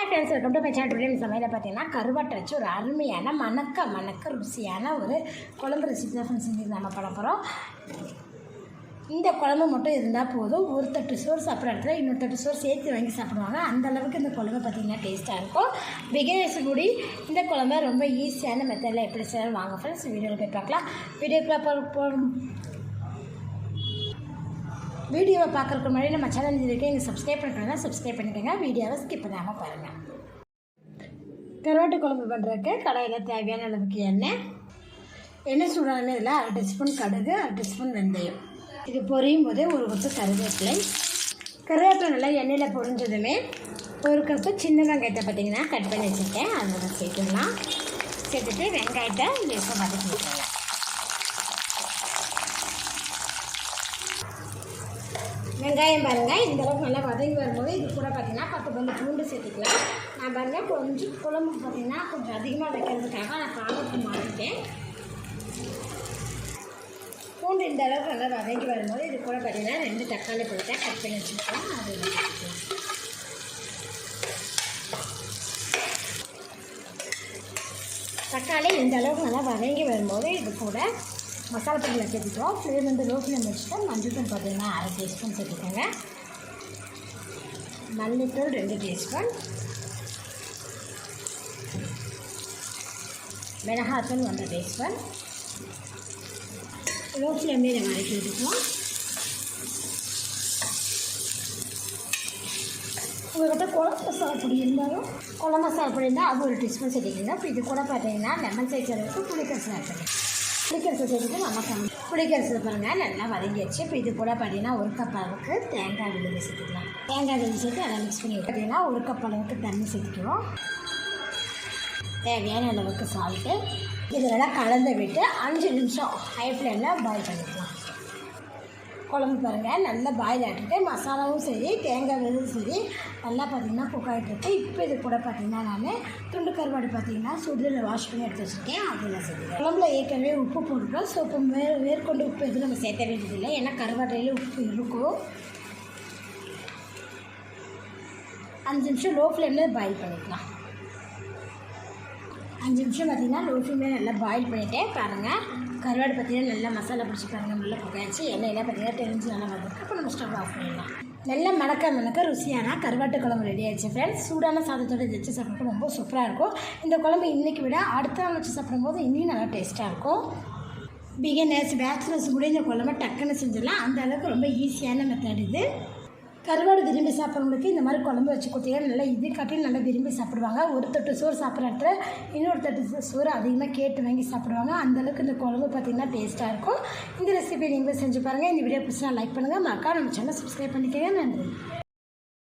Hi friends welcome to my channel today சமையல் பார்த்தீங்கன்னா கருவாட்டை வச்சு ஒரு அருமையான மணக்க மணக்க ருசியான ஒரு குழம்பு ரெசிபி தான் ஃப்ரெண்ட்ஸ் செஞ்சு நம்ம பண்ண போகிறோம் இந்த குழம்பு மட்டும் இருந்தால் போதும். ஒரு தட்டு சோறு சாப்பிட்ற இடத்துல இன்னொரு தட்டு சோறு சேர்த்து வாங்கி சாப்பிடுவாங்க. அந்த அளவுக்கு இந்த குழம்பு பார்த்திங்கன்னா டேஸ்ட்டாக இருக்கும். பிகினர்ஸ் கூடி இந்த குழம்பு ரொம்ப ஈஸியான மெத்தடில் எப்படி செய்யணும் வாங்க ஃப்ரெண்ட்ஸ் வீடியோவில் போய் பார்க்கலாம். வீடியோக்குள்ளே போ வீடியோவை பார்க்குறக்கு முன்னாடி நம்ம சேனல் இது நீங்கள் சப்ஸ்கிரைப் பண்ணுறதுனா சப்ஸ்கிரைப் பண்ணிக்கோங்க. வீடியோவை ஸ்கிப் பண்ணாமல் பாருங்கள் கருவாட்டு குழம்பு பண்ணுறதுக்கு கடையில் தேவையான அளவுக்கு எண்ணெய். எண்ணெய் சூடான இதில் அரை டீஸ்பூன் கடுகு அரை டீஸ்பூன் வெந்தயம். இது பொரியும் போதே ஒரு கொத்து கருவேப்பிலை. கருவேப்பிலை நல்லா எண்ணெயில் பொரிஞ்சதுமே ஒரு கப்பு சின்ன வெங்காயத்தை பார்த்தீங்கன்னா கட் பண்ணி வச்சுருக்கேன். அதில் சேர்த்துடலாம். சேர்த்துட்டு வெங்காயத்தை லேசாக வதக்கி விட்டுருங்க வெங்காயம் பாருங்கள் இந்த அளவுக்கு நல்லா வதங்கி வரும்போது இது கூட பார்த்தீங்கன்னா பத்து பந்து பூண்டு சேர்த்துக்கலாம். நான் பாருங்கள் கொஞ்சம் குழம்பு பார்த்தீங்கன்னா கொஞ்சம் அதிகமாக வைக்கிறதுக்காக நான் காலத்துக்கு மாற்றிட்டேன் பூண்டு இந்த அளவுக்கு நல்லா வதங்கி வரும்போது இது கூட பார்த்தீங்கன்னா ரெண்டு தக்காளி பழத்தை கட் பண்ணி வச்சுருக்கோம் அது தக்காளி இந்த அளவுக்கு நல்லா வதங்கி வரும்போது இது கூட மசாலா பொருளை சேர்த்துட்டோம். ஃப்ளேவர் வந்து லோ ஃப்ளேம் வச்சுட்டு மஞ்சள் தூள் பார்த்தீங்கன்னா அரை டீஸ்பூன் சேர்த்துக்கோங்க. மல்லித்தூள் ரெண்டு டீஸ்பூன். மிளகாத்தூள் ஒன்றரை டீஸ்பூன். லோ ஃப்ளேம்லேயே நம்ம வதக்கி விட்டுக்குவோம் உங்கள்கிட்ட குழம்பு மசாலா பொடி இருந்தாலும் குழம்பு மசாலா பொடி இருந்தால் அது ஒரு டீஸ்பூன் சேர்த்துக்கிங்க. இப்போ இது கூட பார்த்தீங்கன்னா லெமன் சைஸ் அளவுக்கு புளிக்கரசு ஆட் பண்ணி பிடிக்கிறது சேர்த்துட்டு நம்ம கம்மி புளிக்கரசு பாருங்கள் நல்லா வதங்கிடுச்சு இப்போ இது கூட பார்த்தீங்கன்னா ஒரு கப் அளவுக்கு தேங்காய் விழுந்து சேர்த்துக்கலாம் தேங்காய் விழுந்து சேர்த்து அதை மிக்ஸ் பண்ணி பார்த்தீங்கன்னா ஒரு கப் அளவுக்கு தண்ணி சேர்த்துக்கிறோம் தேவையான அளவுக்கு சால்ட்டு இதெல்லாம் கலந்து விட்டு அஞ்சு நிமிஷம் ஹை ஃப்ளேமில் பாயில் பண்ணிக்கலாம் குழம்பு பாருங்கள் நல்லா பாயில் ஆகிட்டு மசாலாவும் சரி தேங்காய் விழுதும் சரி நல்லா பார்த்தீங்கன்னா குக் ஆகிட்டு இப்போ இது கூட பார்த்தீங்கன்னா நான் துண்டு கருவாடு பார்த்தீங்கன்னா சுடுதில் வாஷ் பண்ணி எடுத்து வச்சுருக்கேன். அதில் சரி. குழம்புல ஏற்கனவே உப்பு போட்டுருக்கோம் ஸோ இப்போ மே மேற்கொண்டு உப்பு எதுவும் நம்ம சேர்த்த வேண்டியதில்லை. ஏன்னா கருவாடையில் உப்பு இருக்கும். அஞ்சு நிமிஷம் லோ ஃப்ளேமில் பாயில் பண்ணிக்கலாம். அஞ்சு நிமிஷம் பார்த்தீங்கன்னா லோ ஃப்ளேமில் நல்லா பாயில் பண்ணிவிட்டேன் பாருங்கள் கருவாடு பார்த்தீங்கன்னா நல்லா மசாலா பிடிச்சி பாருங்கள் நல்லா புகையாச்சு. எண்ணெயெல்லாம் பார்த்தீங்கன்னா தெரிஞ்சு நல்லா வந்திருக்கு. அப்போ நம்ம ஸ்டவ் ஆஃப் பண்ணிடலாம். நல்லா மணக்க மணக்க ருசியான கருவாட்டு குழம்பு ரெடி ஆயிடுச்சு ஃப்ரெண்ட்ஸ் சூடான சாதத்தோட வச்சு சாப்பிட்றது ரொம்ப சூப்பராக இருக்கும். இந்த குழம்பு இன்றைக்கி விட அடுத்த நாள் வச்சு சாப்பிடும்போது இன்னும் நல்லா டேஸ்ட்டாக இருக்கும். பிகினர்ஸ் பேச்சுலர்ஸ் கூட இந்த குழம்பு டக்குன்னு செஞ்சிடலாம். அந்த அளவுக்கு ரொம்ப ஈஸியான மெத்தட் இது. கருவாடு விரும்பி சாப்பிட்றவங்களுக்கு இந்த மாதிரி குழம்பு வச்சு கொடுத்தீங்கன்னா நல்லா இது காட்டிலும் நல்லா விரும்பி சாப்பிடுவாங்க. ஒரு தொட்டு சோறு சாப்பிட்ற இடத்துல இன்னொரு தொட்டு சோறு அதிகமாக கேட்டு வாங்கி சாப்பிடுவாங்க. அந்தளவுக்கு இந்த குழம்பு பார்த்திங்கன்னா டேஸ்ட்டாக இருக்கும். இந்த ரெசிபி நீங்களும் செஞ்சு பாருங்கள் இந்த வீடியோ பிடிச்சா லைக் பண்ணுங்கள் மக்கா நம்ம சேனல் சப்ஸ்கிரைப் பண்ணிக்கங்க. நன்றி.